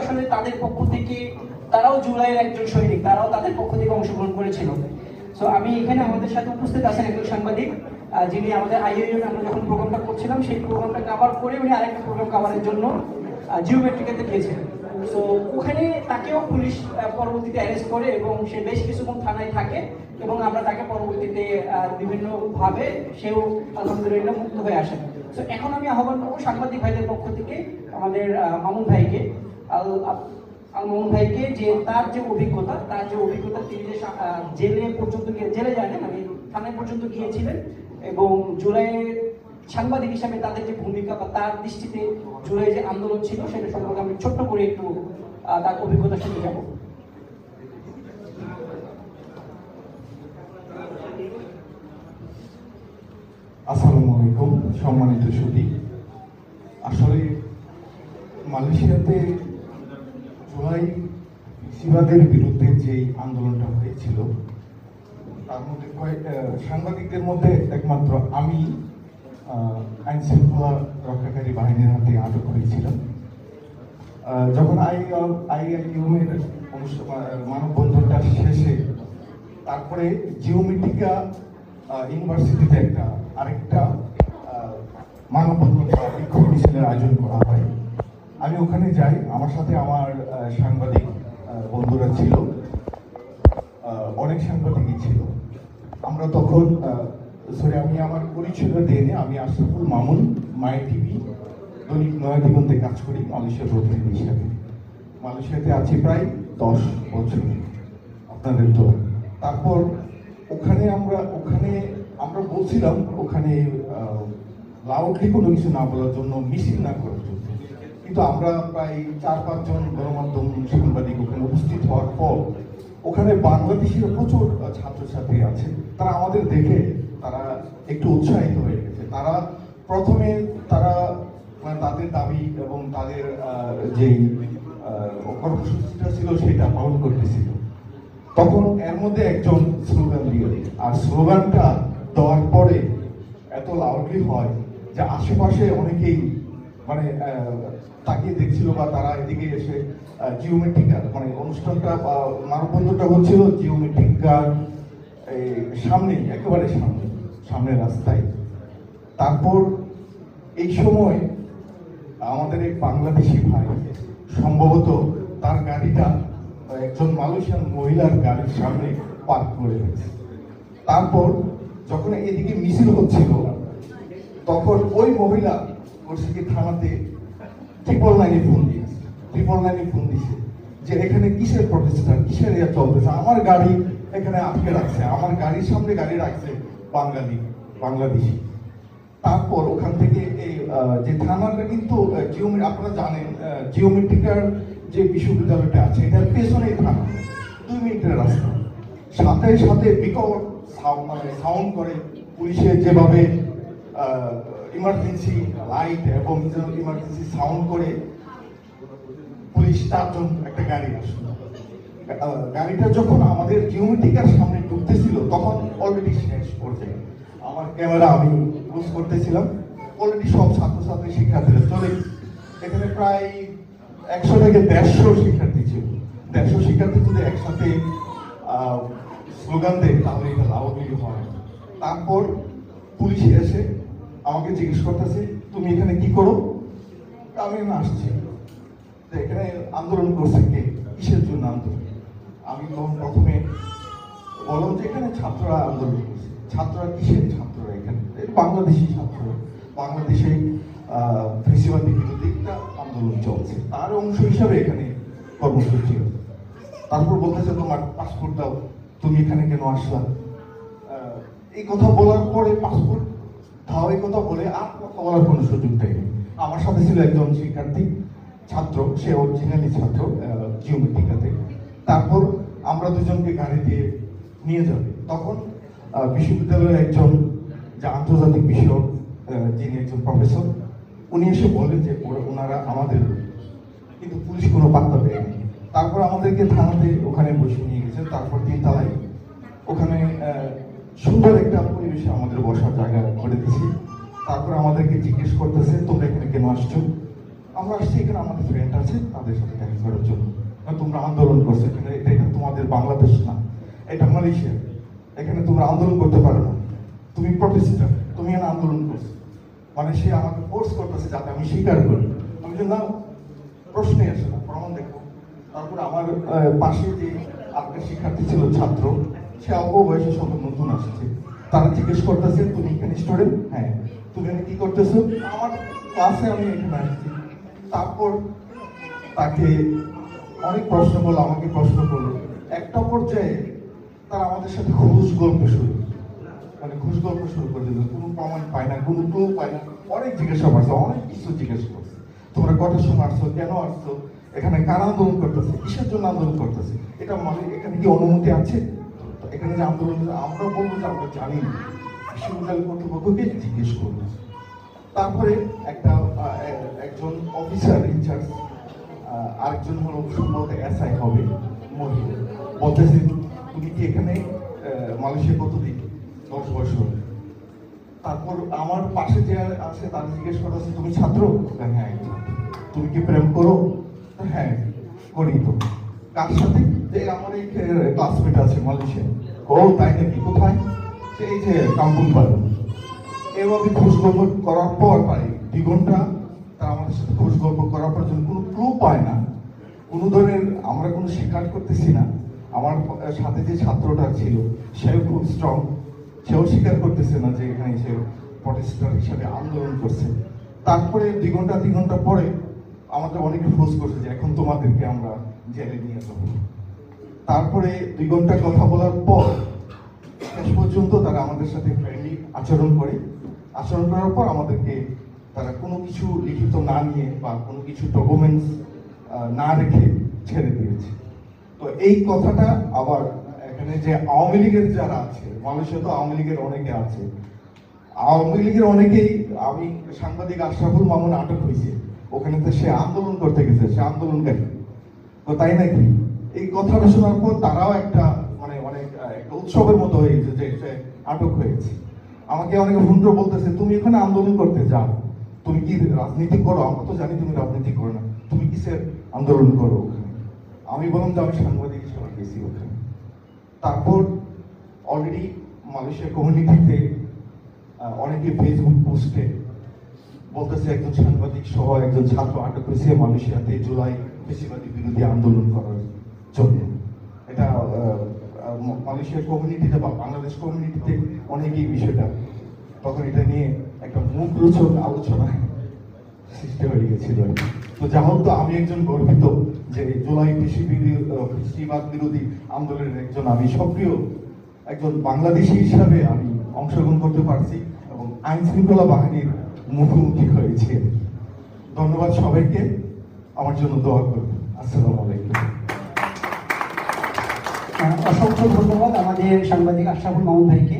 আসলে তাদের পক্ষ থেকে তারাও জুলাইয়ের একজন সৈনিক, তারাও তাদের পক্ষ থেকে অংশগ্রহণ করেছিল। সো আমি এখানে আমাদের সাথে উপস্থিত আছেন একজন সাংবাদিক যিনি আমাদের আইএইউএম আমরা যখন প্রোগ্রামটা করছিলাম, সেই প্রোগ্রামটা কভার করে উনি আরেকটা প্রোগ্রাম কভারের জন্য জিওমেট্রিকাতে গিয়েছিলেন সো ওখানে তাকেও পুলিশ পরবর্তীতে অ্যারেস্ট করে এবং সে বেশ কিছুক্ষণ থানায় থাকে এবং আমরা তাকে পরবর্তীতে বিভিন্নভাবে সেও আলহামদুলিল্লাহ মুক্ত হয়ে আসেন। তো এখন আমি আহ্বান করব সাংবাদিক ভাইদের পক্ষ থেকে, আমাদের মামুন ভাইকে। মামুন ভাইকে যে তার যে অভিজ্ঞতা, তার যে অভিজ্ঞতা তিনি যে জেলে পর্যন্ত জেলে যায় না মানে থানায় পর্যন্ত গিয়েছিলেন এবং জুলাইয়ের সাংবাদিক হিসাবে তাদের যে ভূমিকা বা তার দৃষ্টিতে জুলাই যে আন্দোলন ছিল, সেটা সম্পর্কে আমি ছোট্ট করে একটু তার অভিজ্ঞতা শুনে যাব। আসসালামু আলাইকুম, সম্মানিত সুদী আসলে মালয়েশিয়াতে সিবাদের বিরুদ্ধে যে আন্দোলনটা হয়েছিল, তার মধ্যে কয়েক সাংবাদিকদের মধ্যে একমাত্র আমি আইন শৃঙ্খলা রক্ষাকারী বাহিনীর হাতে আটক হয়েছিলাম। যখন আই অনুষ্ঠান মানববন্ধনটা শেষে, তারপরে জিওমেটিকা ইউনিভার্সিটিতে একটা, আরেকটা মানববন্ধন বিক্ষোভ মিছিলের আয়োজন করা হয়। আমি ওখানে যাই, আমার সাথে আমার সাংবাদিক বন্ধুরা ছিল অনেক সাংবাদিকই ছিল। আমরা তখন সরি আমি আমার পরিচয়টা দিয়ে আমি আশরাফুল মামুন, মাই টিভি, দৈনিক নয়া দিগন্তে কাজ করি মালয়েশিয়ার প্রতিনিধি হিসাবে মালয়েশিয়াতে আছি প্রায় দশ বছর, আপনাদের তো। তারপর ওখানে আমরা ওখানে আমরা বলছিলাম, ওখানে লাউডলি কোনো কিছু না বলার জন্য মিছিল না করার জন্য। কিন্তু আমরা প্রায় চার, পাঁচজন গণমাধ্যম সাংবাদিক ওখানে উপস্থিত হওয়ার পর ওখানে বাংলাদেশের প্রচুর ছাত্রছাত্রী আছে। তারা আমাদের দেখে তারা একটু উৎসাহিত হয়ে গেছে। তারা প্রথমে তারা মানে তাদের দাবি এবং তাদের যেই কর্মসূচিটা ছিল সেটা পালন করতেছিল। তখন এর মধ্যে একজন স্লোগান দেয় আর স্লোগানটা দেওয়ার পরে এত লাউডলি হয় যে আশেপাশে অনেকেই মানে তাকিয়ে দেখছিল বা তারা এদিকে এসে জিওমেট্রিকার মানে অনুষ্ঠানটা বা মানববন্ধনটা হচ্ছিল জিওমেট্রিকার সামনে একেবারে সামনে, সামনের রাস্তায়। তারপর এই সময় আমাদের এক বাংলাদেশি ভাই, সম্ভবত তার গাড়িটা একজন মালয়েশিয়ান মহিলার গাড়ির সামনে পার্ক করে রেখেছে। তারপর যখন এদিকে মিছিল হচ্ছিল, তখন ওই মহিলা করছে কি থানাতে ট্রিপল নাইনে ফোন দিয়েছে ট্রিপল নাইনে ফোন দিয়েছে যে এখানে কিসের প্রতিষ্ঠান কিসের ইয়ে চলতেছে? আমার গাড়ি এখানে আটকে রাখছে, আমার গাড়ির সামনে গাড়ি রাখছে বাঙালি, বাংলাদেশি। তারপর ওখান থেকে এই যে থানাটা কিন্তু জিওমি আপনারা জানেন জিওমেট্রিকার যে বিশ্ববিদ্যালয়টা আছে, এটার পেছনেই থানা, দুই মিনিটের রাস্তা। সাথে সাথে বিকট সাউন্ড মানে সাউন্ড করে পুলিশের যেভাবে ইমার্জেন্সি লাইট এবং ইমার্জেন্সি সাউন্ড করে পুলিশ চারজন একটা গাড়ি আসলো গাড়িটা যখন আমাদের জিওমেট্রিকার সামনে ঢুকতেছিল, তখন অলরেডি শেষ পর্যায়ে। আমার ক্যামেরা আমি ইউজ করতেছিলাম। অলরেডি সব ছাত্রছাত্রী, শিক্ষার্থীরা চলে এখানে প্রায় একশো থেকে দেড়শো শিক্ষার্থী ছিল। দেড়শো শিক্ষার্থী যদি একসাথে স্লোগান দেয়, তাহলে এটা লাউডলি হয়। তারপর পুলিশ এসে আমাকে জিজ্ঞেস করতেছে, তুমি এখানে কি করো? আমি আসছি। এখানে আন্দোলন করছে কে? কিসের জন্য আন্দোলন? আমি তখন প্রথমে বললাম যে এখানে ছাত্ররা আন্দোলন ছাত্ররা কিসের ছাত্ররা এখানে? বাংলাদেশি ছাত্ররা। বাংলাদেশে ফেসিবাদী বিরোধী একটা আন্দোলন চলছে, তার অংশ হিসাবে এখানে কর্মসূচি। তারপর বলতেছে, তোমার পাসপোর্ট দাও। তুমি এখানে কেন আসলা? এই কথা বলার পরে পাসপোর্ট কথা বলে, আর কথা কোনো সুযোগ দেয়নি আমার সাথে ছিল একজন শিক্ষার্থী, ছাত্র, সে অরিজিনালি ছাত্র জিওমেট্রিকাতে তারপর আমরা দুজনকে গাড়ি দিয়ে নিয়ে যাবে তখন বিশ্ববিদ্যালয়ের একজন যে আন্তর্জাতিক বিষয়ক যিনি একজন প্রফেসর উনি এসে বলেন যে ওনারা আমাদের, কিন্তু পুলিশ কোনো পাত্তা দেয়নি। তারপর আমাদেরকে থানাতে ওখানে বসে নিয়ে গেছেন তারপর তিনতলায় ওখানে সুন্দর একটা পরিবেশে আমাদের বসার জায়গা করে দিয়েছি। তারপর আমাদেরকে জিজ্ঞেস করতেছে, তোমরা এখানে কেন আসছো? আমরা আসছি, এখানে আমাদের ফ্রেন্ড আছে, তাদের সাথে দেখা করে তোমরা আন্দোলন করছ এখানে, এটা তোমাদের বাংলাদেশ না, এটা মালয়েশিয়া। এখানে তোমরা আন্দোলন করতে পারো না। তুমি প্রতিষ্ঠা তুমি এখানে আন্দোলন করছ। মানে সে আমাকে ফোর্স করতেছে যাতে আমি স্বীকার করি। আমি যে না, প্রশ্নই আসে না, প্রমাণ দেখো। তারপর আমার পাশে যে আরেকটা শিক্ষার্থী ছিল, ছাত্র সে অল্প বয়সে সব নতুন আসছে। তারা জিজ্ঞেস করতেছে, তুমি এখানে স্টুডেন্ট হ্যাঁ। তুমি এখানে কি করতেছো? আমার ক্লাসে আমি এখানে আসছি। তারপর তাকে অনেক প্রশ্ন করল, আমাকে প্রশ্ন করল। একটা পর্যায়ে তারা আমাদের সাথে ঘুষ গল্প শুরু মানে ঘুষ গল্প শুরু করে দিল কোনো প্রমাণ পায় না, কোনো ক্লু পায় না। অনেক জিজ্ঞাসা করছে, অনেক কিছু জিজ্ঞাসা করছে। তোমরা কটার সময় আসছো? কেন আসছো? এখানে কারা আন্দোলন করতেছে? কিসের জন্য আন্দোলন করতেছে? এটা মানে এখানে কি অনুমতি আছে? এখানে যে আন্দোলন আমরা বলব যে আমরা জানি বিশ্ববিদ্যালয় কর্তৃপক্ষকে জিজ্ঞেস করব তারপরে একটা একজন অফিসার ইনচার্জ আরেকজন হলো সম্ভবত এসআই হবে, মহিলা। বলতেছে, তুমি কি এখানে মালয়েশিয়া কতদিন? দশ বছর। তারপর আমার পাশে যে আছে, তার জিজ্ঞেস করা আছে তুমি ছাত্র? হ্যাঁ আমি তুমি কি প্রেম করো? হ্যাঁ করি তো। কার সাথে? যে আমার এই ক্লাসমেট আছে মালয়েশিয়া ও তাই নাকি কোথায়? সে এই যে কাম্পুং পাড়া এভাবে খোঁজ গল্প করার পর প্রায় দুই ঘণ্টা তারা আমাদের সাথে খোঁজ গল্প করার পর যখন কোনো ক্লু পায় না, কোনো ধরনের আমরা কোনো স্বীকার করতেছি না, আমার সাথে যে ছাত্রটা ছিল, সেও খুব স্ট্রং সেও স্বীকার করতেছে না যে এখানে সে প্রটেস্টার হিসাবে আন্দোলন করছে। তারপরে দুই ঘণ্টা তিন ঘণ্টা পরে আমাদের অনেকে ফোর্স করছে যে এখন তোমাদেরকে আমরা জেলে নিয়ে যাব। তারপরে দুই ঘণ্টা কথা বলার পর শেষ পর্যন্ত তারা আমাদের সাথে ফ্রেন্ডলি আচরণ করে। আচরণ করার পর আমাদেরকে তারা কোনো কিছু লিখিত না নিয়ে বা কোনো কিছু ডকুমেন্টস না রেখে ছেড়ে দিয়েছে। তো এই কথাটা আবার এখানে যে আওয়ামী লীগের যারা আছে, মালয়েশিয়া তো আওয়ামী লীগের অনেকে আছে, আওয়ামী লীগের অনেকেই আমি সাংবাদিক আশরাফুল মামুন আটক হয়েছে। ওখানে তো সে আন্দোলন করতে গেছে, সে আন্দোলনকারী। তো তাই নাকি? এই কথাটা শোনার পর তারাও একটা মানে অনেক একটা উৎসবের মতো হয়ে গেছে যে সে আটক হয়েছে আমাকে অনেকে করে বলতেছে, তুমি এখানে আন্দোলন করতে যাও। তুমি কি রাজনীতি করো? আমরা তো জানি তুমি রাজনীতি করো না। তুমি কিসের আন্দোলন করো ওখানে? আমি বললাম যে, আমি সাংবাদিক হিসেবে গেছি ওখানে। তারপর অলরেডি মালয়েশিয়া কমিউনিটিতে অনেকে ফেসবুক পোস্টে বলতেছে, একজন সাংবাদিক সহ একজন ছাত্র আটক হয়েছে মালয়েশিয়াতে জুলাই বেশিবাদী বিরোধী আন্দোলন করার জন্য এটা মালয়েশিয়ার কমিউনিটিতে বা বাংলাদেশ কমিউনিটিতে অনেকেই বিষয়টা, তখন এটা নিয়ে একটা মুখ রোচক আলোচনা সৃষ্টি হয়ে গেছিল। তো যা হোক, তো আমি একজন গর্বিত যে জুলাই কৃষি কৃষিবাদ বিরোধী আন্দোলনের একজন আমি সক্রিয়, একজন বাংলাদেশি হিসাবে আমি অংশগ্রহণ করতে পারছি এবং আইন শৃঙ্খলা বাহিনীর মুখোমুখি হয়েছে। ধন্যবাদ সবাইকে। আমার জন্য দোয়া করবেন। আসসালামু আলাইকুম। অসংখ্য ধন্যবাদ আমাদের সাংবাদিক আশরাফুল মামুন ভাইকে।